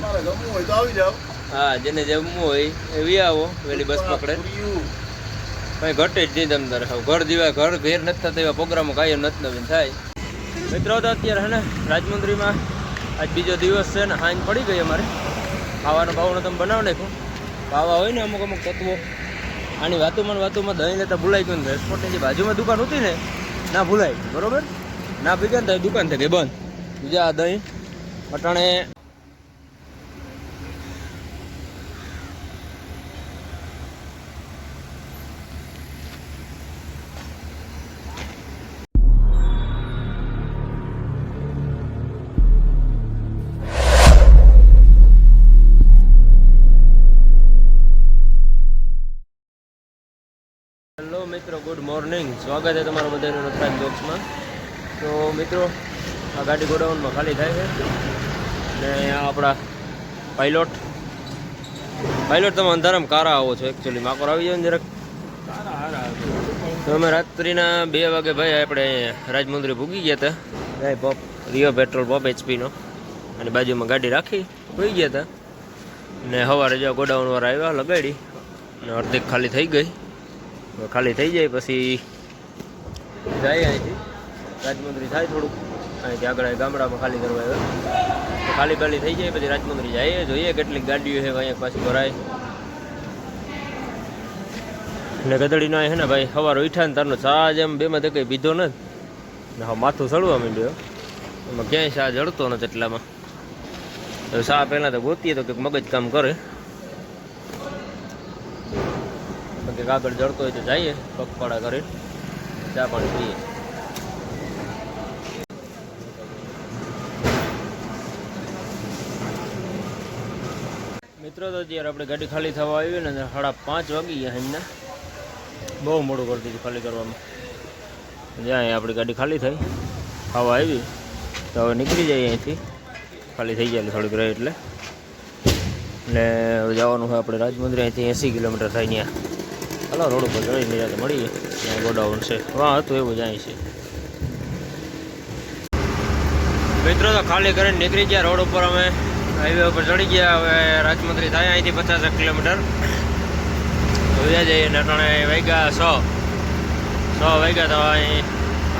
તમારે ગમવું હોય તો આવી જાઓ. હા જેને જમવું હોય એ વી આવો વેલી બસ પકડે. કઈ ઘટે જ નહીં તમ તારે ઘર જેવા ઘર ઘેર નથી થતા એવા પ્રોગ્રામો કાંઈ નથી નવીન થાય. મિત્રો તો અત્યારે હે ને રાજમંદરીમાં આજ બીજો દિવસ છે ને હાંજ પડી ગઈ અમારે. ખાવાનો ભાવનો તમે બનાવ નાખો ભાવા હોય ને અમુક અમુક તત્વો. આની વાતોમાં વાતોમાં દહીં લેતા ભૂલાઈ ગયું ને રેસ્ટોરન્ટની જે બાજુમાં દુકાન હતી ને ના ભૂલાય. બરોબર? ના ભીગા ને તો દુકાન થઈ ગઈ બંધ. બીજા દહીં અટાણે સ્વાગત છે તમારું બધાનું નથરાજ બોક્સમાં તો મિત્રો, આ ગાડી ગોડાઉનમાં ખાલી થાય છે. ને આપણા પાઇલોટ પાઇલોટ તમે અંધારામાં કારા આવો છો એકચ્યુઅલી માકોર આવી જાય ને જરાક. તો અમે રાત્રિના બે વાગે ભાઈ આપણે રાજમંદિરે ભૂગી ગયા હતા ભાઈ પંપ રિયો પેટ્રોલ પંપ એચપીનો અને બાજુમાં ગાડી રાખી, ભૂગી ગયા હતા ને સવારે જો ગોડાઉન વાળા આવ્યા, લગાડી. અને અડધી ખાલી થઈ ગઈ. ખાલી થઈ જાય, પછી જાય અહીંથી. રાજમંદરી થાય થોડુંક. અહીંથી આગળ ગામડામાં ખાલી કરવા આવ્યો. તો ખાલી ખાલી થઈ જાય, પછી રાજમંદરી જાય. જોઈએ કેટલીક ગાડીઓ છે, અહીંયા પાછી ભરાય. ને ગધડીનો છે ને ભાઈ, સવાર ઉઠ્યા ને તારનો ચા જેમ બેમાં તે કંઈ પીધો નથી ને હા માથું સડવા માંડ્યો. એમાં ક્યાંય સા જડતો નથી એટલામાં. તો સા પહેલાં તો ગોતીએ તો કંઈક મગજ કામ કરે. કે કાગળ જડતો હોય તો જઈએ, પગપાળા કરી ચા પાણી પીએ. મિત્રો, તો અત્યારે આપણે ગાડી ખાલી થવા આવી ને, સાડા પાંચ વાગી ગયા એમના. બહુ મોડું કરી દીધું ખાલી કરવામાં. જ્યાં આપણી ગાડી ખાલી થઈ, ખાવા આવી. તો હવે નીકળી જઈએ અહીંથી. ખાલી થઈ જાય થોડીક રહી એટલે. ને જવાનું હોય આપણે રાજમંદિર, અહીંથી એંસી કિલોમીટર થાય ત્યાં. હલો રોડ ઉપર ચડી નિરાતે મળીએ. ત્યાં ગોડાઉન છે. વાહ, હતું એવું જાય છે. મિત્રો તો ખાલી કરીને નીકળી ગયા રોડ ઉપર અમે. હાઈવે ઉપર ચડી ગયા. હવે રાજમંત્રી થાય અહીંથી પચાસ કિલોમીટર. વ્યા જઈએ ને અટાણે વાગ્યા સો. સો વાગ્યા તો અહીં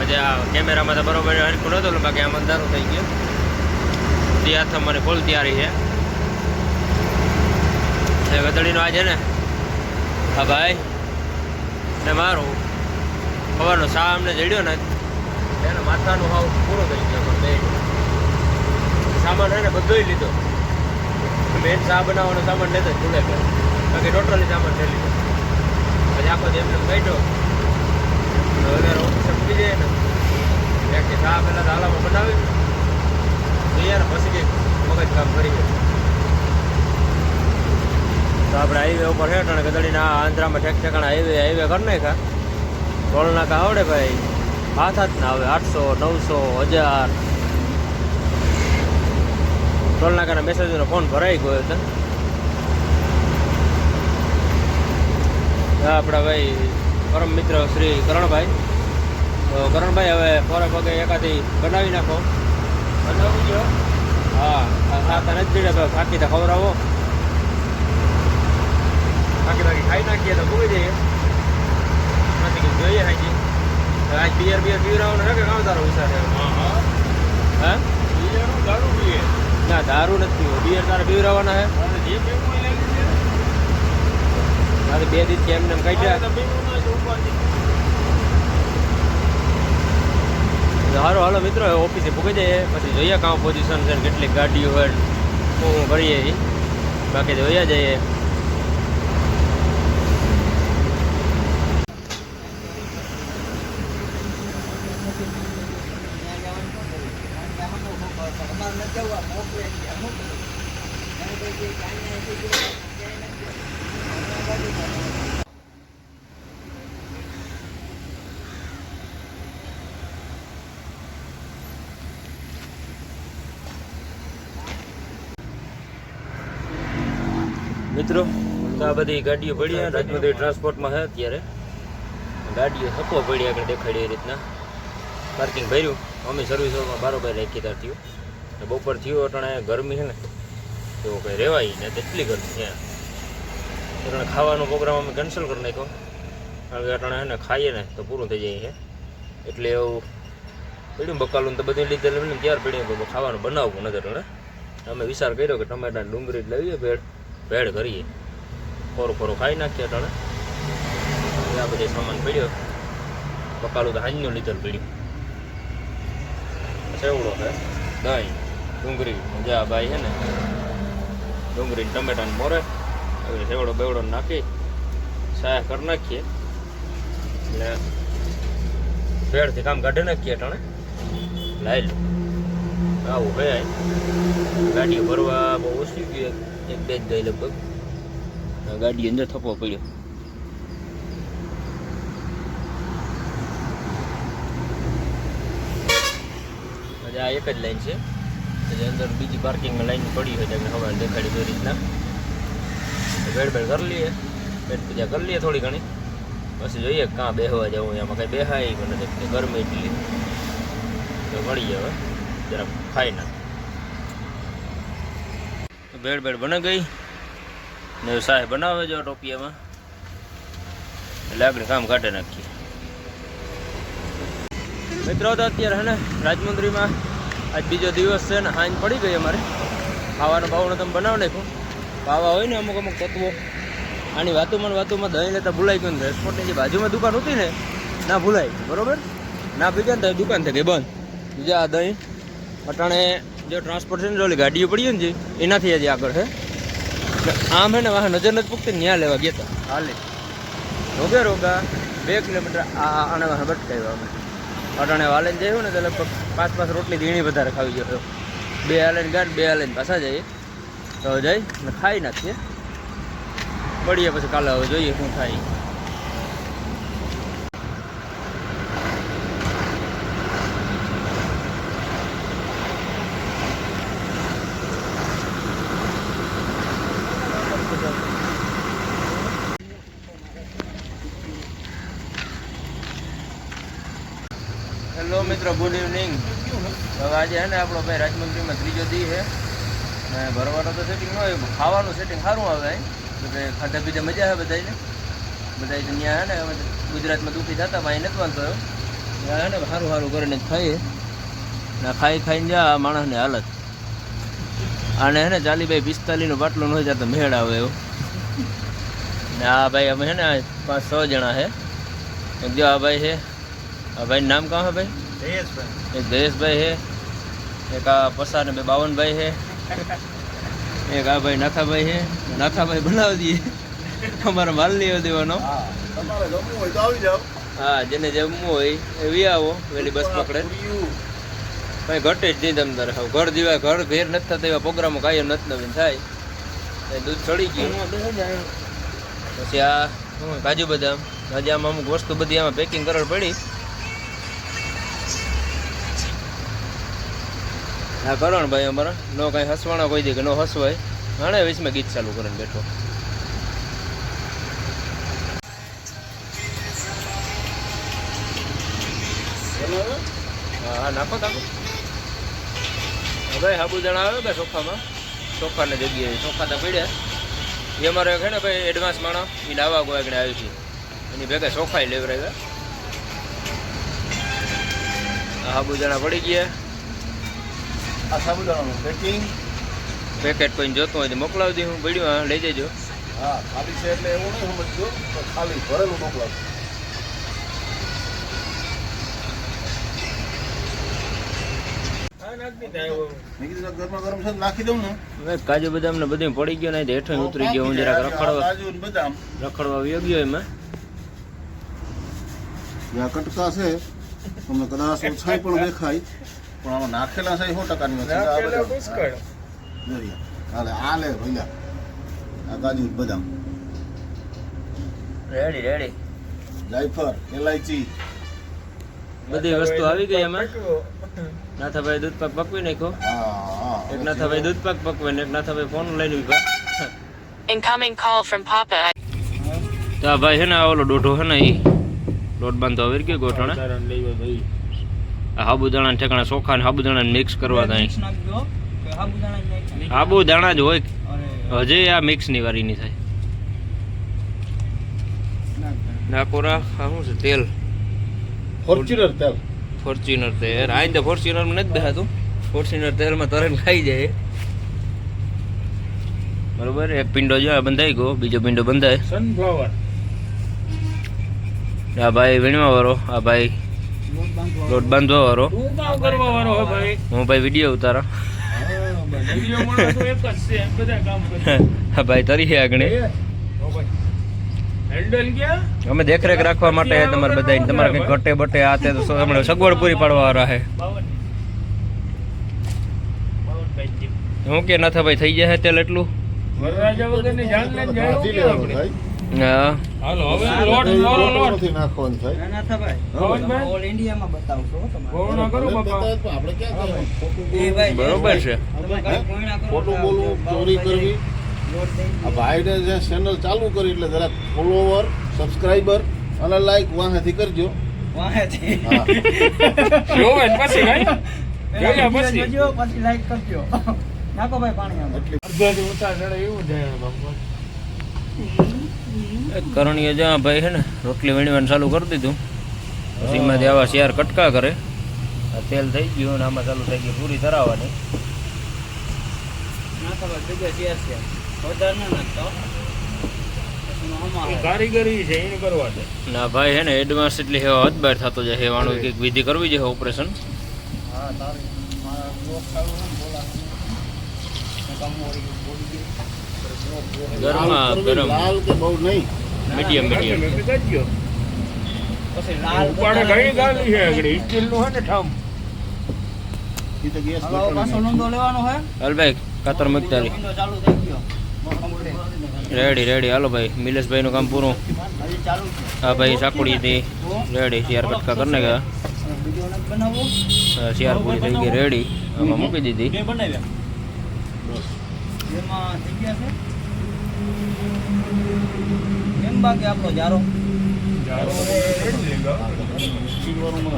આજે આ કેમેરામાં તો બરોબર હરખું નહોતું બાકી આમ અંધારું થઈ ગયું. ત્યાં મને ફૂલ તૈયારી છે. ગધડીનો આજે ને. હા ભાઈ. ને મારું ખબરનો સામને જડ્યો ને એના માથાનો હાવ પૂરો થઈ ગયો બે. સામાન એને બધો લીધો. મેન સા બનાવવાનો સામાન લેતો ચૂલે પર ગયો બાકી ટોટલી સામાન લઈ લીધો પછી આખો એમને કાઢ્યો વધારે ઓફિસ મૂકી જાય ને. કે સા પહેલાં દાલામાં બનાવી જોઈએ ને પછી કંઈક મગજ કામ કરી જાય તો આપણે હાઈવે ઉપર હેઠ અને ગદડીના આંધ્રામાં ઠેક ઠેકાણા હાઈવે હાઈવે કર નાખ્યા. ટોલ નાકા આવડે ભાઈ? હાથ હાથ ના આવે. આઠસો, નવસો, હજાર. ટોલ નાકાના મેસેજનો ફોન ભરાઈ ગયો હતો આપણા ભાઈ પરમ મિત્ર શ્રી કરણભાઈ. તો કરણભાઈ, હવે પોરે પગે એકાદી બનાવી નાખો. બનાવી ગયો હા સાત નથી ભાઈ થાકી તો ખવડાવો. બાકી બાકી ખાઈ નાખીએ તો ભૂલી જઈએ નથી કીધું જોઈએ હાજી. આજ બિયર બિયર પીવડાવવાનું છે કે કામ તારો છે? હા બીજાનું દારૂ પીએ. ના દારૂ નથી પીવો. બિયર તારે પીવડાવવાના અને જે પીવું લઈ લેજે. મારે બે દિવસ કાઢ્યા પીવું ના ઉપાધિ. સારું હાલો મિત્રો ઓફિસે પૂકી જઈએ. પછી જોઈએ કામ પોઝિશન છે કેટલી ગાડીઓ હોય શું કરીએ બાકી જોઈએ જઈએ. મિત્રો, તો આ બધી ગાડીઓ પડી રાજમંદિર ટ્રાન્સપોર્ટમાં છે અત્યારે. ગાડીઓ સપો પડી આગળ દેખાડી એ રીતના. પાર્કિંગ ભર્યું. અમે સર્વિસોમાં બારોબાર રાખી થયું. બપોર થયું અટાણે ગરમી છે ને તો કંઈ રહેવાય ને તેટલી ગરમી છે એટલે ખાવાનો પ્રોગ્રામ અમે કેન્સલ કરી નાખ્યો. કારણ કે અટાણે ને ખાઈએ ને તો પૂરું થઈ જાય છે. એટલે એવું પીડ્યું બકાલું તો બધી લીધે ને ત્યાર પીડ્યું ખાવાનું બનાવવું નથી અટાણે અમે વિચાર કર્યો કે ટમેટા ડુંગળી લઈએ ભેળ ભેળ કરીએ. ખોરું ખોરું ખાઈ નાખીએ અટાણે. આ બધે સામાન પડ્યો. બકાલું તો હાંજનું લીધેલું પીડ્યું. સેવડો છે, દહીં. ડુંગળી મજા ભાઈ છે ને, ડુંગળી ને ટમેટા ને મોરે, હવે સેવડો બેવડો નાખી, સાયા કરી નાખીએ. એટલે ભેળથી કામ કાઢી નાખીએ ટાણે. લાઈ લો. આવું હે ગાડીઓ ભરવા બહુ ઓછી ગયું એક બે જ ગઈ લગભગ. ગાડી અંદર થપ્પો પડ્યો. મજા એક જ લાઈન છે. એટલે અંદર બીજી પાર્કિંગમાં લાઈન પડી હોય તમને હવા દેખાડી દો રીતના. ભેડ ભેડ કરી લઈએ પેટ પૂજા કરી લઈએ થોડી ઘણી. પછી જોઈએ કાં બેહવા જવું એમાં કંઈ બેહાય પણ નથી ગરમી એટલી. તો મળી જાય જરાક ખાઈ ના ભેડ ભેડ બની ગઈ. ને સાહેબ બનાવે જો ટોપિયામાં. એટલે આગળ કામ કાઢી નાખીએ. મિત્રો તો અત્યારે હે ને, રાજમંદ્રીમાં આજ બીજો દિવસ છે ને હાંજ પડી ગઈ અમારે. ખાવાનો ભાવનો તમે બનાવ નાખો ખાવા હોય ને અમુક અમુક તત્વો. આની વાતુમાં વાતોમાં દહીં લેતા ભૂલાઈ ગયું રેસ્ટોરન્ટની જે બાજુમાં દુકાન હતી ને, ના ભૂલાય. બરોબર? ના ભીગા ને દુકાન થઈ ગઈ, બંધ. બીજા આ દહીં, અટાણે જે ટ્રાન્સપોર્ટ છે ને, ઓલી ગાડીઓ પડી ને જે, એનાથી હજી આગળ છે આમ હે ને વાહ નજર નથી પૂકતી ન્યા લેવા ગયા હતા હાલે. રોગે રોગા, બે કિલોમીટર આ આને ભટકાવ્યા અમે. અટાણે વાલેન જઈએ ને તો લગભગ પાંચ પાંચ રોટલી ઝીણી વધારે ખાવી જોઈએ. બે હાલે ગાંઠ, બે હાલે પાછા જઈએ. તો જઈ ને ખાઈ નાખીએ. મળીએ પછી કાલે હવે જોઈએ શું થાય હેલો મિત્રો ગુડ ઇવનિંગ હવે આજે હે ને આપણો ભાઈ રાજમંત્રીમાં ત્રીજો દી છે ને ભરવાનો તો સેટિંગ ન હોય ખાવાનું સેટિંગ સારું આવે અહીં કે ખાધા પીધા મજા આવે બધાને બધા ત્યાં હે ને ગુજરાતમાં દુઃખી થતા અહીં નથી વાંધો હે ને સારું સારું કરીને ખાઈએ. ને ખાઈ ખાઈને જા આ માણસની હાલત. અને હે ને ચાલી ભાઈ બાટલો બાટલું ન હોય ત્યાં તો મેળ આવે એવો. ને આ ભાઈ અમે હે ને પાંચ છ જણા છે એક જો આ ભાઈ છે આ ભાઈ નામ કાં હે ભાઈ? એક જયેશભાઈ છે એક આ પસાર બે બાવનભાઈ છે. એક આ ભાઈ નાથાભાઈ છે. નાથાભાઈ બનાવી દઈએ. અમારો માલ નહીં દેવાનો. હા તમારે ગમવું હોય તો આવી જાવ હા જેને જમવું હોય એ વી આવો વેલી બસ પકડે. કઈ ઘટે જ નહીં તમ તારે. હવે ઘર જેવા ઘર ઘેર નથી થતા એવા પ્રોગ્રામો કાયમ નથી નવીન થાય. એ દૂધ ચડી ગયું. પછી આ કાજુ બદામ. આજે આમાં અમુક વસ્તુ બધી આમાં પેકિંગ કરવી પડી. હા, કરણ ભાઈ અમારા. નો કઈ હસવાના કોઈ દે કે નો હસવાય. હાણે વીસમાં ગીત ચાલુ કરીને બેઠો? હા નાખો નાખો હવે સાબુદાણા આવ્યો કે ચોખામાં ચોખાને જગ્યાએ ચોખા તો પીડ્યા. એ અમારે છે ને ભાઈ એડવાન્સ માણસ એ કોઈ આગળ આવ્યું છે એની ભેગા ચોખાઈ લેવરાવ્યા. આ સાબુદાણા પડી ગયા. આ સાબુદાણાનું પેકિંગ પેકેટ કોઈ જોતું હોય તો મોકલાવી દઉં હું પડ્યું લઈ જજો. હા ખાલી છે એટલે એવું નહીં સમજજો તો ખાલી ભરેલું મોકલાવજો કાજુ બદામ ને બધું પડી ગયો નહીં હેઠો ઉતરી ગયો હું જરાક રખડવા કાજુ ને રખડવા વ્યો ગયો એમાં. કટકા છે તમને કદાચ ઓછાઈ પણ દેખાય. પણ આમાં નાખેલા છે સો ટકાની વસ્તુ છે. આ બધા. જોઈએ. હાલે ભૈયા આ કાજુ બદામ. રેડી રેડી જાયફર એલાયચી. બધી વસ્તુ આવી ગઈ એમાં? નાથાભાઈ દૂધ પાક પકવી નાખ્યો? હા હા એક નાથાભાઈ દૂધ પાક પકવે ને એક નાથાભાઈ ફોન લઈને ઊભા. ઇનકમિંગ કોલ ફ્રોમ પાપા તો ભાઈ હે ને આ ઓલો દોઢો છે ને એ લોટ બાંધો આવી ગયો ગોઠણે. આ સાબુદાણા ઠેકાણા ચોખા ને સાબુદાણા મિક્સ કરવા થાય. સાબુદાણા જ હોય. હજી આ મિક્સની વારી ની થાય નાકોરા આ શું છે તેલ? ફોર્ચ્યુનર તેલ. ફોર્ચ્યુનર તેલ. આ તો ફોર્ચ્યુનરમાં નથી બેહાતું. ફોર્ચ્યુનર તેલમાં તરત ખાઈ જાય. બરોબર એક પિંડો જો આ બંધાઈ ગયો બીજો પિંડો બંધાય. સનફ્લાવર આ ભાઈ વીણવા વાળો આ ભાઈ લોટ બાંધવા વાળો હે ભાઈ? હું ભાઈ વીડિયો ઉતારા. વીડિયો માં તો એક જ છે બધા કામ કરે. આ ભાઈ તરી આગળ અમે દેખરેખ રાખવા માટે તમારે બધા તમારે કઈ ઘટે બટે આ તે તો હમણાં સગવડ પૂરી પાડવા વાળા છે હું કે નાથા ભાઈ થઈ જાય તેલ એટલું? વરરાજા વગરની જાન લઈને જાય આપણે? થાય હા. હાલો હવે લોટ મોરો લોટ નથી નાખવાનું થાય પવનભાઈ ગૌણા કરો બાપા. આપણે ક્યાં જવાનું? બરોબર છે. ખોટું બોલવું ચોરી કરવી. આ ભાઈને જે ચેનલ ચાલુ કરી એટલે જરાક ફોલોવર સબસ્ક્રાઇબર અને લાઈક વાહેથી કરજો. પછી જોવે કરજો પછી ભાઈ. પાણી પછી એટલી અડધાથી ઉતાર ચડે એવું થાય બાપા. કરણીએ જ્યાં ભાઈ છે ને રોટલી વીણવાનું ચાલુ કરી દીધું. પછી એમાંથી આવા શિયાર કટકા કરે. આ તેલ થઈ ગયું અને આમાં ચાલુ થઈ ગયું પૂરી તરાવવાની કારીગરી છે એને કરવા દે. ના ભાઈ હે ને એડવાન્સ એટલે હેવા હદબાર થતો જાય. હેવાનું કંઈક વિધિ કરવી જોઈએ ઓપરેશન ગરમમાં લાલ ગરમ ગરમ. લાલ કે બહુ નહીં. Medium medium. ઉપાડે ઘણી ગાલી છે આગળ. સ્ટીલનું છે ને ઠામ. ઈ તો ગેસ બટન હાલભાઈ કાતર મગદારી રેડી રેડી. હાલો ભાઈ મિલેશભાઈ નું કામ પૂરું. હા ભાઈ સાકુડીથી રેડી શિયાર કટકા કરી નાખ્યા. શિયાર પૂરી થઈ ગઈ રેડી. આમાં મૂકી દીધી.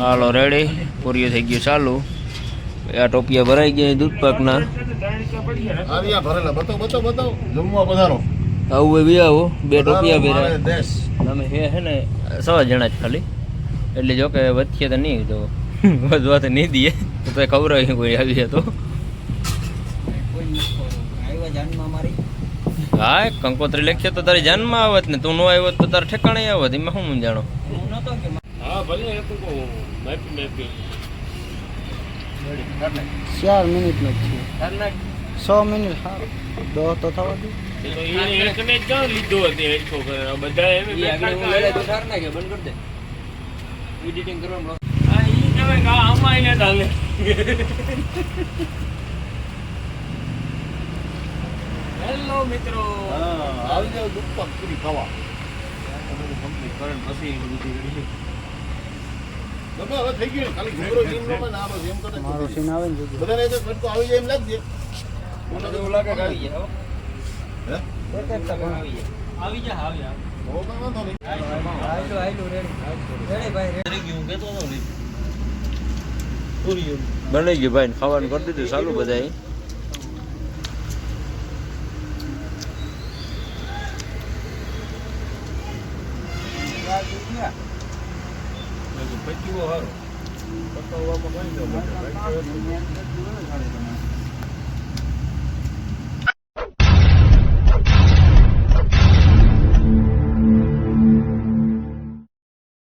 હાલો રેડી પૂર્યું થઈ ગયું ચાલુ. આ ટોપિયા ભરાઈ ગયા દૂધ પાકના આર્યા ભરેલા. બતાવ બતાવ બતાવ. જમવા પધારો. આવું એવી આવો બે ટોપિયા મારે તમે હે હે ને સવા જણા જ ખાલી. એટલે જો કે વધીએ તો નહીં તો. વધવા તો નહીં દઈએ. તો ખબર કોઈ આવી તો. હા કંકોત્રી લખ્યો તો તારી જાનમાં આવત ને તું ન આવ્યો તો તારે ઠેકાણે આવત એમાં હું જાણો? હા ભલે એક કો મેપી મેપી. ચાર મિનિટ નો છ. મિનિટ હા દો તો થવા દે. એડિટિંગ એને એકને જ ક્યાં લીધો હતી હેડકો કરે આ બધા એમ બેકાર કાઢ્યા. એડિટિંગ કરવાનું હેલો મિત્રો. હા આવી જાવ દૂધ પૂરી ખાવા. બાબા, હવે થઈ ગયું. ખાલી ઘૂઘરો જેમ નો બને, આ બસ એમ કરે. મારો સીન આવે ને બધાને એક એક ફટકો આવી જાય એમ લાગજે એવું લાગે કે આવી જાય હે? એક એક ટકા આવી જાય. આવી જાય તો કાંઈ વાંધો નહીં. આયલું આયલું રેડી. રેડી ભાઈ ગયું ભાઈ ખાવાનું કરી દીધું. ચાલુ બધાએ. પકવવામાં કઈ બને.